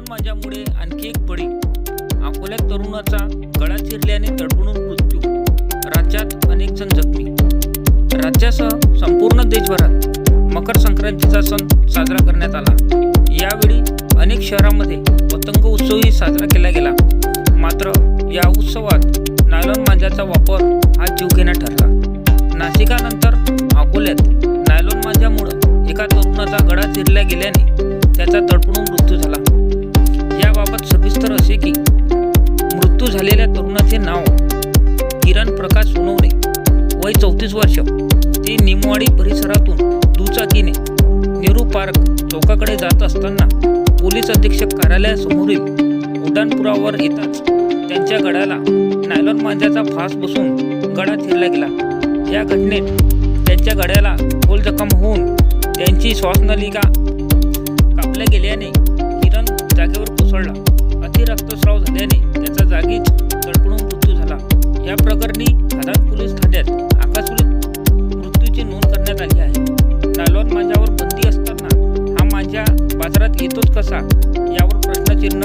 माझ्यामुळे आणखी एक बळी. अकोल्यात तरुणाचा गळा चिरल्याने तडफडून मृत्यू. राज्यात अनेक जण जखमी. राज्यासह संपूर्ण देशभरात मकर संक्रांतीचा सण साजरा करण्यात आला. यावेळी अनेक शहरांमध्ये पतंग उत्सवही साजरा केला गेला. मात्र या उत्सवात नायलॉन मांजाचा वापर हा जीवघेणा ठरला. नाशिकानंतर अकोल्यात नायलॉन मांजामुळं एका तरुणाचा गळा चिरला गेल्याने त्याचा तडफडून मृत्यू झाला. किरण प्रकाश सोनवणे. वय चौतीस वर्ष. ते निमवाडी परिसरातून दुचाकीने नेहरू पार्क चौकाकडे जात असताना पोलीस अधीक्षक कार्यालयासमोरील उड्डाणपुरावर येताच त्यांच्या गळ्याला नायलॉन मांजाचा फास बसून गळा थिरला गेला. या घटनेत त्यांच्या गळ्याला खोल जखम होऊन त्यांची श्वासनलिका कापल्या गेल्याने किरण जागेवर कोसळला. अतिरक्तस्राव झाल्याने त्याचा जागीच करण्यात आली आहे. नायलॉन माझ्यावर बंदी असताना हा माझ्या बाजारात येतोच कसा? यावर प्रश्नचिन्ह